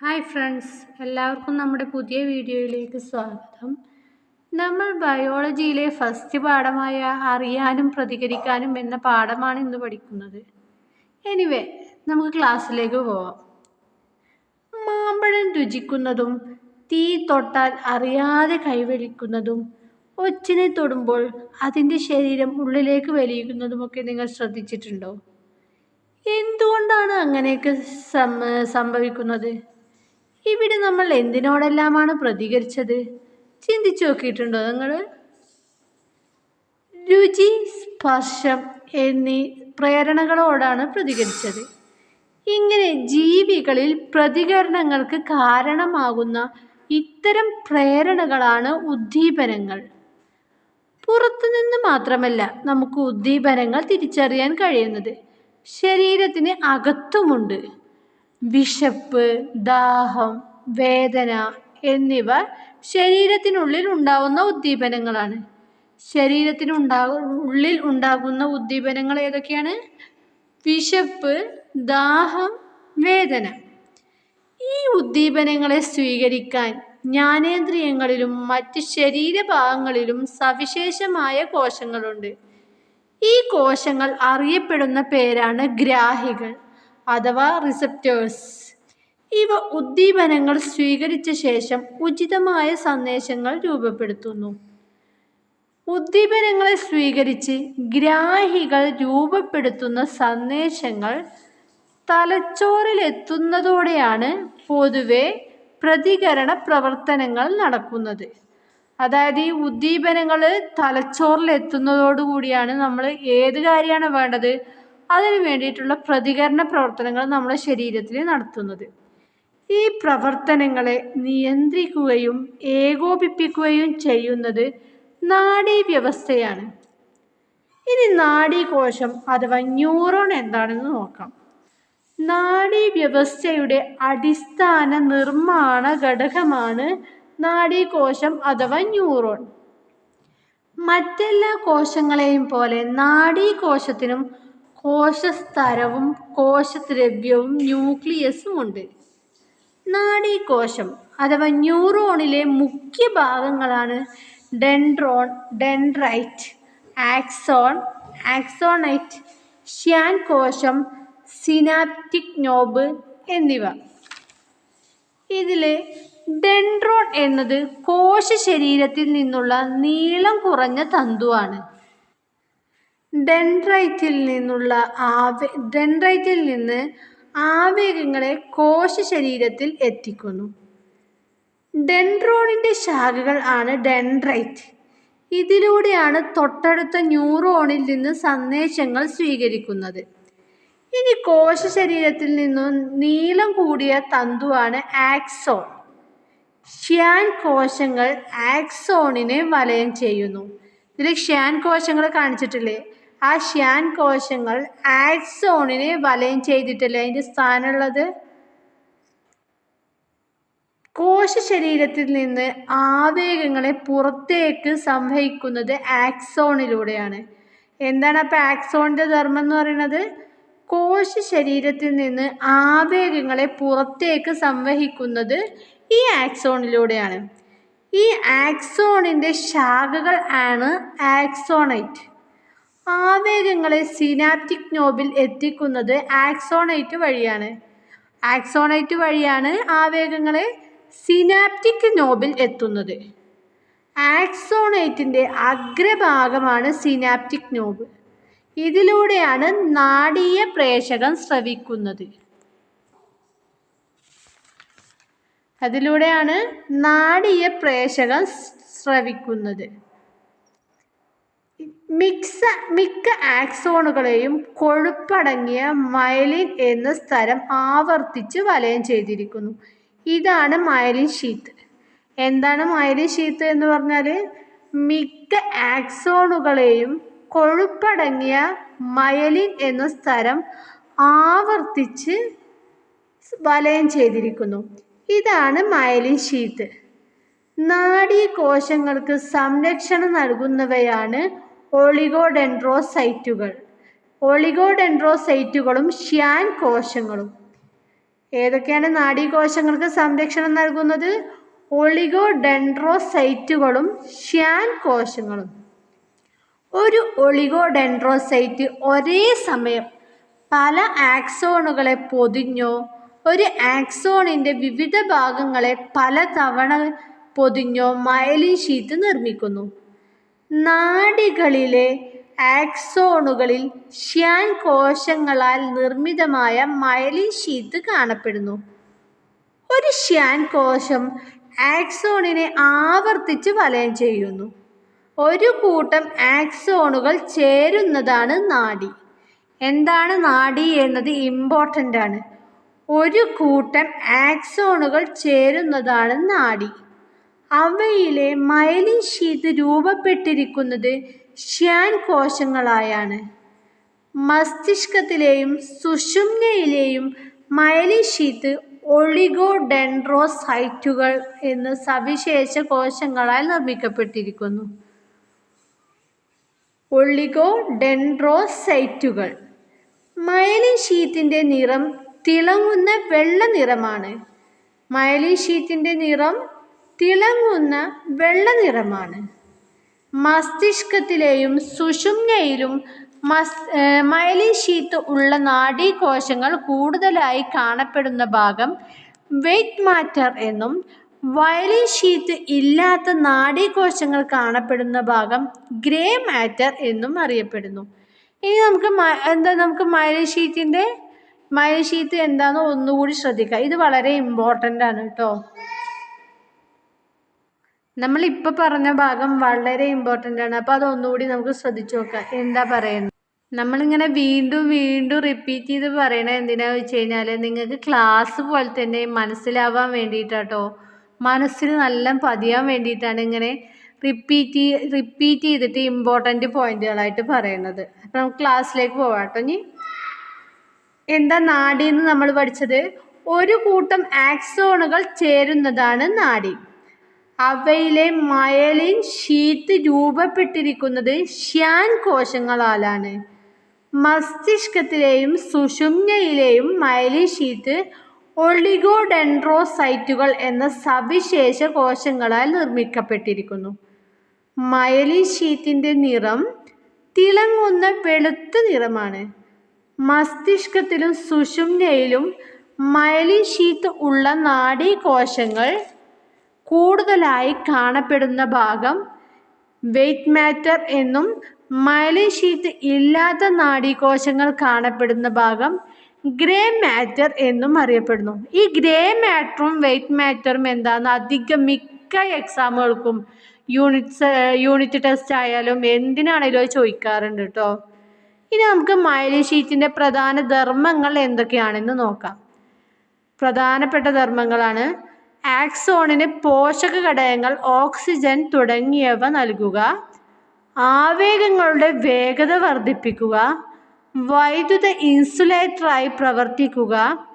Hi friends എല്ലാവർക്കും നമ്മുടെ പുതിയ വീഡിയോയിലേക്ക് സ്വാഗതം. നമ്മൾ ബയോളജിയിലെ ഫസ്റ്റ് പാഠമായ അറിയാനും പ്രതികരിക്കാനും എന്ന പാഠമാണ് ഇന്ന് പഠിക്കുന്നത്. എനിവേ നമുക്ക് ക്ലാസ്സിലേക്ക് പോവാം. മാമ്പഴം രുചിക്കുന്നതും തീ തൊട്ടാൽ അറിയാതെ കൈവലിക്കുന്നതും ഒച്ചിനെ തൊടുമ്പോൾ അതിന്റെ ശരീരം ഉള്ളിലേക്ക് വലിയുന്നതുമൊക്കെ നിങ്ങൾ ശ്രദ്ധിച്ചിട്ടുണ്ടോ? എന്തുകൊണ്ടാണ് അങ്ങനെയൊക്കെ സംഭവിക്കുന്നത്? ഇവിടെ നമ്മൾ എന്തിനോടെല്ലാമാണ് പ്രതികരിച്ചത്? ചിന്തിച്ചു നോക്കിയിട്ടുണ്ടോ നിങ്ങൾ? രുചി സ്പർശം എന്നീ പ്രേരണകളോടാണ് പ്രതികരിച്ചത്. ഇങ്ങനെ ജീവികളിൽ പ്രതികരണങ്ങൾക്ക് കാരണമാകുന്ന ഇത്തരം പ്രേരണകളാണ് ഉദ്ദീപനങ്ങൾ. പുറത്തുനിന്ന് മാത്രമല്ല നമുക്ക് ഉദ്ദീപനങ്ങൾ തിരിച്ചറിയാൻ കഴിയുന്നത്. ശരീരത്തിന് അകത്തുമുണ്ട് വിശപ്പ് ദാഹം വേദന എന്നിവ ശരീരത്തിനുള്ളിൽ ഉണ്ടാകുന്ന ഉദ്ദീപനങ്ങളാണ്. ശരീരത്തിനുണ്ടാ ഉള്ളിൽ ഉണ്ടാകുന്ന ഉദ്ദീപനങ്ങൾ ഏതൊക്കെയാണ്? വിശപ്പ് ദാഹം വേദന. ഈ ഉദ്ദീപനങ്ങളെ സ്വീകരിക്കാൻ ജ്ഞാനേന്ദ്രിയങ്ങളിലും മറ്റ് ശരീരഭാഗങ്ങളിലും സവിശേഷമായ കോശങ്ങളുണ്ട്. ഈ കോശങ്ങൾ അറിയപ്പെടുന്ന പേരാണ് ഗ്രാഹികൾ. അഥവാ റിസപ്റ്റേഴ്സ് ഇവ ഉദ്ദീപനങ്ങൾ സ്വീകരിച്ച ശേഷം ഉചിതമായ സന്ദേശങ്ങൾ രൂപപ്പെടുത്തുന്നു. ഉദ്ദീപനങ്ങളെ സ്വീകരിച്ച് ഗ്രാഹികൾ രൂപപ്പെടുത്തുന്ന സന്ദേശങ്ങൾ തലച്ചോറിലെത്തുന്നതോടെയാണ് പൊതുവെ പ്രതികരണ പ്രവർത്തനങ്ങൾ നടക്കുന്നത്. അതായത് ഈ ഉദ്ദീപനങ്ങൾ തലച്ചോറിലെത്തുന്നതോടുകൂടിയാണ് നമ്മൾ ഏത് കാര്യമാണ് വേണ്ടത്? അതിന് വേണ്ടിയിട്ടുള്ള പ്രതികരണ പ്രവർത്തനങ്ങൾ നമ്മുടെ ശരീരത്തിൽ നടത്തുന്നത്. ഈ പ്രവർത്തനങ്ങളെ നിയന്ത്രിക്കുകയും ഏകോപിപ്പിക്കുകയും ചെയ്യുന്നത് നാഡീവ്യവസ്ഥയാണ്. ഇനി നാഡീകോശം അഥവാ ന്യൂറോൺ എന്താണെന്ന് നോക്കാം. നാഡീവ്യവസ്ഥയുടെ അടിസ്ഥാന നിർമ്മാണ ഘടകമാണ് നാഡീകോശം അഥവാ ന്യൂറോൺ. മറ്റെല്ലാ കോശങ്ങളെയും പോലെ നാഡീകോശത്തിനും കോശസ്തരവും കോശദ്രവ്യവും ന്യൂക്ലിയസും ഉണ്ട്. നാഡീകോശം അഥവാ ന്യൂറോണിലെ മുഖ്യ ഭാഗങ്ങളാണ് dendron dendrite axon axonite Schwann കോശം സിനാപ്റ്റിക് നോബ് എന്നിവ. ഇതിൽ ഡെൻഡ്രോൺ എന്നത് കോശ ശരീരത്തിൽ നിന്നുള്ള നീളം കുറഞ്ഞ തന്തുവാണ്. ഡെൻഡ്രൈറ്റിൽ നിന്നുള്ള ആവേ ഡെൻഡ്രൈറ്റിൽ നിന്ന് ആവേഗങ്ങളെ കോശ ശരീരത്തിൽ എത്തിക്കുന്നു. ഡെൻഡ്രോണിന്റെ ശാഖകൾ ആണ് ഡെൻഡ്രൈറ്റ്. ഇതിലൂടെയാണ് തൊട്ടടുത്ത ന്യൂറോണിൽ നിന്ന് സന്ദേശങ്ങൾ സ്വീകരിക്കുന്നത്. ഇനി കോശ ശരീരത്തിൽ നിന്നും നീളം കൂടിയ തന്തുവാണ് ആക്സോൺ. ഷ്യാൻ കോശങ്ങൾ ആക്സോണിനെ വലയം ചെയ്യുന്നു. ഇതിൽ ഷ്യാൻ കോശങ്ങൾ കാണിച്ചിട്ടില്ലേ? ആ ഷ്യാൻ കോശങ്ങൾ ആക്സോണിനെ വലയം ചെയ്തിട്ടില്ല അതിന്റെ സ്ഥാനമുള്ളത്? കോശ ശരീരത്തിൽ നിന്ന് ആവേഗങ്ങളെ പുറത്തേക്ക് സംവഹിക്കുന്നത് ആക്സോണിലൂടെയാണ്. എന്താണ് അപ്പോൾ ആക്സോണിന്റെ ധർമ്മം എന്ന് പറയുന്നത്? കോശ ശരീരത്തിൽ നിന്ന് ആവേഗങ്ങളെ പുറത്തേക്ക് സംവഹിക്കുന്നത് ഈ ആക്സോണിലൂടെയാണ്. ഈ ആക്സോണിന്റെ ശാഖകൾ ആണ് ആക്സോണൈറ്റ്. ആവേഗങ്ങളെ സിനാപ്റ്റിക് നോബിൽ എത്തിക്കുന്നത് ആക്സോണൈറ്റ് വഴിയാണ്. ആക്സോണൈറ്റ് വഴിയാണ് ആവേഗങ്ങളെ സിനാപ്റ്റിക് നോബിൽ എത്തുന്നത്. ആക്സോണൈറ്റിന്റെ അഗ്രഭാഗമാണ് സിനാപ്റ്റിക് നോബ്. ഇതിലൂടെയാണ് നാടീയ പ്രേഷകം ശ്രവിക്കുന്നത്. അതിലൂടെയാണ് നാടീയ പ്രേഷകം സ്രവിക്കുന്നത് മിക്സ മിക്ക ആക്സോണുകളെയും കൊഴുപ്പടങ്ങിയ മയലിൻ എന്ന സ്ഥലം ആവർത്തിച്ച് വലയം ചെയ്തിരിക്കുന്നു. ഇതാണ് മയലിൻ ഷീത്ത് എന്താണ് മയലിൻ ഷീത്ത് എന്ന് പറഞ്ഞാൽ മിക്ക ആക്സോണുകളെയും കൊഴുപ്പടങ്ങിയ മയലിൻ എന്ന സ്ഥലം ആവർത്തിച്ച് വലയം ചെയ്തിരിക്കുന്നു. ഇതാണ് മയലിൻ ഷീത്ത് നാഡീ കോശങ്ങൾക്ക് സംരക്ഷണം നൽകുന്നവയാണ് ഒളിഗോഡെൻഡ്രോസൈറ്റുകൾ ഒളിഗോഡെൻഡ്രോസൈറ്റുകളും ഷ്യാൻ കോശങ്ങളും. ഏതൊക്കെയാണ് നാഡീകോശങ്ങൾക്ക് സംരക്ഷണം നൽകുന്നത്? ഒളിഗോഡെൻഡ്രോസൈറ്റുകളും ഷ്യാൻ കോശങ്ങളും. ഒരു ഒളിഗോഡെൻഡ്രോസൈറ്റ് ഒരേ സമയം പല ആക്സോണുകളെ പൊതിഞ്ഞോ ഒരു ആക്സോണിന്റെ വിവിധ ഭാഗങ്ങളെ പല തവണ പൊതിഞ്ഞോ മയലിൻ ഷീറ്റ് നിർമ്മിക്കുന്നു. നാഡികളിലെ ആക്സോണുകളിൽ ഷ്യാൻ കോശങ്ങളാൽ നിർമ്മിതമായ മയലിൻ ഷീത്ത് കാണപ്പെടുന്നു. ഒരു ഷ്യാൻ കോശം ആക്സോണിനെ ആവർത്തിച്ച് വലയം ചെയ്യുന്നു. ഒരു കൂട്ടം ആക്സോണുകൾ ചേരുന്നതാണ് നാഡി. എന്താണ് നാഡി എന്നത് ഇമ്പോർട്ടന്റ് ആണ്. ഒരു കൂട്ടം ആക്സോണുകൾ ചേരുന്നതാണ് നാഡി. അവയിലെ മയലിൻ ഷീത്ത് രൂപപ്പെട്ടിരിക്കുന്നത് ഷ്യാൻ കോശങ്ങളായാണ്. മസ്തിഷ്കത്തിലെയും സുഷുമ്നയിലെയും മയലിൻ ഷീത്ത് ഒളിഗോഡെൻഡ്രോസൈറ്റുകൾ എന്ന സവിശേഷ കോശങ്ങളാൽ നിർമ്മിക്കപ്പെട്ടിരിക്കുന്നു. ഒളിഗോഡെൻഡ്രോസൈറ്റുകൾ മയലിൻ ഷീറ്റിന്റെ നിറം തിളങ്ങുന്ന വെള്ള നിറമാണ്. മയലിൻ ഷീറ്റിന്റെ നിറം തിളങ്ങുന്ന വെള്ള നിറമാണ് മസ്തിഷ്കത്തിലെയും സുഷുമ്നയിലും മസ് മയലിൻ ഷീത്ത് ഉള്ള നാഡീകോശങ്ങൾ കൂടുതലായി കാണപ്പെടുന്ന ഭാഗം വെയ്റ്റ് മാറ്റർ എന്നും വയലിൻ ഷീത്ത് ഇല്ലാത്ത നാഡീകോശങ്ങൾ കാണപ്പെടുന്ന ഭാഗം ഗ്രേ മാറ്റർ എന്നും അറിയപ്പെടുന്നു. ഇനി നമുക്ക് എന്താ നമുക്ക് മയലിൻ ഷീറ്റിന്റെ മയലിൻ ഷീറ്റ് എന്താണെന്ന് ഒന്നുകൂടി ശ്രദ്ധിക്കുക ഇത് വളരെ ഇമ്പോർട്ടന്റ് ആണ് കേട്ടോ. നമ്മളിപ്പോൾ പറഞ്ഞ ഭാഗം വളരെ ഇമ്പോർട്ടന്റ് ആണ്. അപ്പോൾ അതൊന്നുകൂടി നമുക്ക് ശ്രദ്ധിച്ചു നോക്കാം. എന്താ പറയുന്നത്? നമ്മളിങ്ങനെ വീണ്ടും വീണ്ടും റിപ്പീറ്റ് ചെയ്ത് പറയണത് എന്തിനാന്ന് വെച്ച് കഴിഞ്ഞാൽ നിങ്ങൾക്ക് ക്ലാസ് പോലെ തന്നെ മനസ്സിലാവാൻ വേണ്ടിയിട്ടാട്ടോ. മനസ്സിൽ നല്ല പതിയാൻ വേണ്ടിയിട്ടാണ് ഇങ്ങനെ റിപ്പീറ്റ് റിപ്പീറ്റ് ചെയ്തിട്ട് ഇമ്പോർട്ടന്റ് പോയിന്റുകളായിട്ട് പറയുന്നത് അപ്പം നമുക്ക് ക്ലാസ്സിലേക്ക് പോവാട്ടോ ഇനി. എന്താ നാഡി എന്ന് നമ്മൾ പഠിച്ചത്? ഒരു കൂട്ടം ആക്സോണുകൾ ചേരുന്നതാണ് നാഡി അവയിലെ മയലിൻ ഷീത്ത് രൂപപ്പെട്ടിരിക്കുന്നത് ഷ്യാൻ കോശങ്ങളാലാണ്. മസ്തിഷ്കത്തിലെയും സുഷുമ്നയിലെയും മയലിൻ ഷീത്ത് ഒളിഗോഡെൻഡ്രോസൈറ്റുകൾ എന്ന സവിശേഷ കോശങ്ങളാൽ നിർമ്മിക്കപ്പെട്ടിരിക്കുന്നു. മയലിൻ ഷീറ്റിന്റെ നിറം തിളങ്ങുന്ന വെളുത്ത നിറമാണ്. മസ്തിഷ്കത്തിലും സുഷുമ്നയിലും മയലിൻ ഷീത്ത് ഉള്ള നാഡീകോശങ്ങൾ കൂടുതലായി കാണപ്പെടുന്ന ഭാഗം വെയ്റ്റ് മാറ്റർ എന്നും മൈലി ഷീറ്റ് ഇല്ലാത്ത നാഡീകോശങ്ങൾ കാണപ്പെടുന്ന ഭാഗം ഗ്രേ മാറ്റർ എന്നും അറിയപ്പെടുന്നു. ഈ ഗ്രേ മാറ്ററും വെയ്റ്റ് മാറ്ററും എന്താണെന്ന് അധികം മിക്ക എക്സാമുകൾക്കും യൂണിറ്റ്സ് യൂണിറ്റ് ടെസ്റ്റ് ആയാലും എന്തിനാണെങ്കിലും അത് ചോദിക്കാറുണ്ട് കേട്ടോ ഇനി നമുക്ക് മൈലി ഷീറ്റിന്റെ പ്രധാന ധർമ്മങ്ങൾ എന്തൊക്കെയാണെന്ന് നോക്കാം. പ്രധാനപ്പെട്ട ധർമ്മങ്ങളാണ് ആക്സോണിന് പോഷക ഘടകങ്ങൾ ഓക്സിജൻ തുടങ്ങിയവ നൽകുക. ആവേഗങ്ങളുടെ വേഗത വർദ്ധിപ്പിക്കുക. വൈദ്യുത ഇൻസുലേറ്ററായി പ്രവർത്തിക്കുക.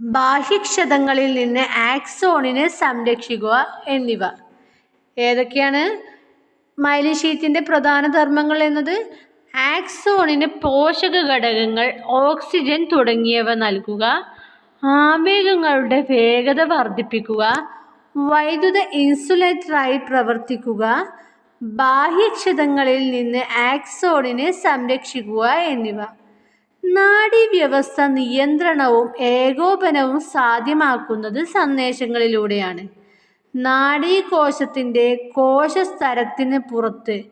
ബാഹ്യക്ഷതങ്ങളിൽ നിന്ന് ആക്സോണിനെ സംരക്ഷിക്കുക എന്നിവ. ഏതൊക്കെയാണ്? മൈലിഷീറ്റിന്റെ പ്രധാന ധർമ്മങ്ങൾ എന്നത്? ആക്സോണിന് പോഷക ഘടകങ്ങൾ ഓക്സിജൻ തുടങ്ങിയവ നൽകുക. ആവേഗങ്ങളുടെ വേഗത വർദ്ധിപ്പിക്കുക വൈദ്യുത ഇൻസുലേറ്ററായി പ്രവർത്തിക്കുക ബാഹ്യക്ഷതങ്ങളിൽ നിന്ന് ആക്സോണിനെ സംരക്ഷിക്കുക എന്നിവ. നാഡീവ്യവസ്ഥ നിയന്ത്രണവും ഏകോപനവും സാധ്യമാക്കുന്നത് സന്ദേശങ്ങളിലൂടെയാണ്. നാഡീകോശത്തിന്റെ കോശസ്തരത്തിന് പുറത്ത്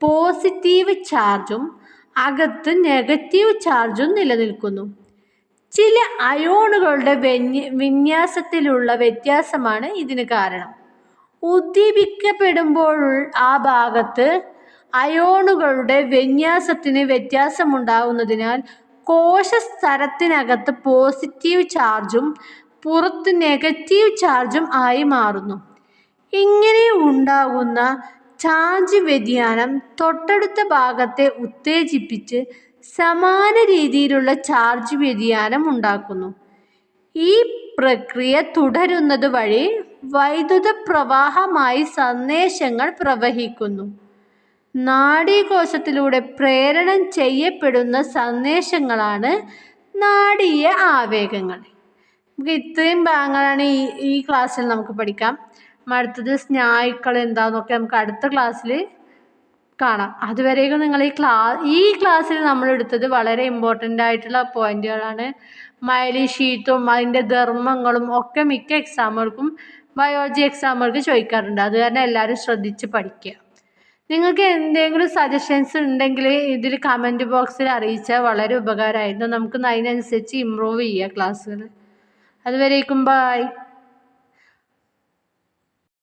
പോസിറ്റീവ് ചാർജും അകത്ത് നെഗറ്റീവ് ചാർജും നിലനിൽക്കുന്നു. ചില അയോണുകളുടെ വിന്യാസത്തിലുള്ള വ്യത്യാസമാണ് ഇതിന് കാരണം. ഉദ്ദീപിക്കപ്പെടുമ്പോൾ ആ ഭാഗത്ത് അയോണുകളുടെ വിന്യാസത്തിന് വ്യത്യാസമുണ്ടാകുന്നതിനാൽ കോശസ്തരത്തിനകത്ത് പോസിറ്റീവ് ചാർജും പുറത്ത് നെഗറ്റീവ് ചാർജും ആയി മാറുന്നു. ഇങ്ങനെ ഉണ്ടാകുന്ന ചാർജ് വ്യതിയാനം തൊട്ടടുത്ത ഭാഗത്തെ ഉത്തേജിപ്പിച്ച് സമാന രീതിയിലുള്ള ചാർജ് വ്യതിയാനം ഉണ്ടാക്കുന്നു. ഈ പ്രക്രിയ തുടരുന്നത് വഴി വൈദ്യുത പ്രവാഹമായി സന്ദേശങ്ങൾ പ്രവഹിക്കുന്നു. നാഡീകോശത്തിലൂടെ പ്രേരണം ചെയ്യപ്പെടുന്ന സന്ദേശങ്ങളാണ് നാടീയ ആവേഗങ്ങൾ. നമുക്ക് ഇത്രയും ഭാഗങ്ങളാണ് ഈ ഈ ക്ലാസ്സിൽ നമുക്ക് പഠിക്കാം. അടുത്തത് സ്നായുക്കൾ എന്താണെന്നൊക്കെ നമുക്ക് അടുത്ത ക്ലാസ്സിൽ കാണാം. അതുവരേക്കും നിങ്ങൾ ഈ ക്ലാ ഈ ക്ലാസ്സിൽ നമ്മൾ എടുത്തത് വളരെ ഇമ്പോർട്ടന്റ് ആയിട്ടുള്ള പോയിന്റുകളാണ് മൈലി ഷീറ്റും അതിന്റെ ധർമ്മങ്ങളും ഒക്കെ മിക്ക എക്സാമുകൾക്കും ബയോളജി എക്സാമുകൾക്ക് ചോദിക്കാറുണ്ട്. അത് കാരണം എല്ലാവരും ശ്രദ്ധിച്ച് പഠിക്കുക. നിങ്ങൾക്ക് എന്തെങ്കിലും സജഷൻസ് ഉണ്ടെങ്കിൽ ഇതിൽ കമന്റ് ബോക്സിൽ അറിയിച്ചാൽ വളരെ ഉപകാരമായിരുന്നു. നമുക്ക് അതിനനുസരിച്ച് ഇമ്പ്രൂവ് ചെയ്യുക ക്ലാസ്സുകൾ അതുവരേക്കും ബായ്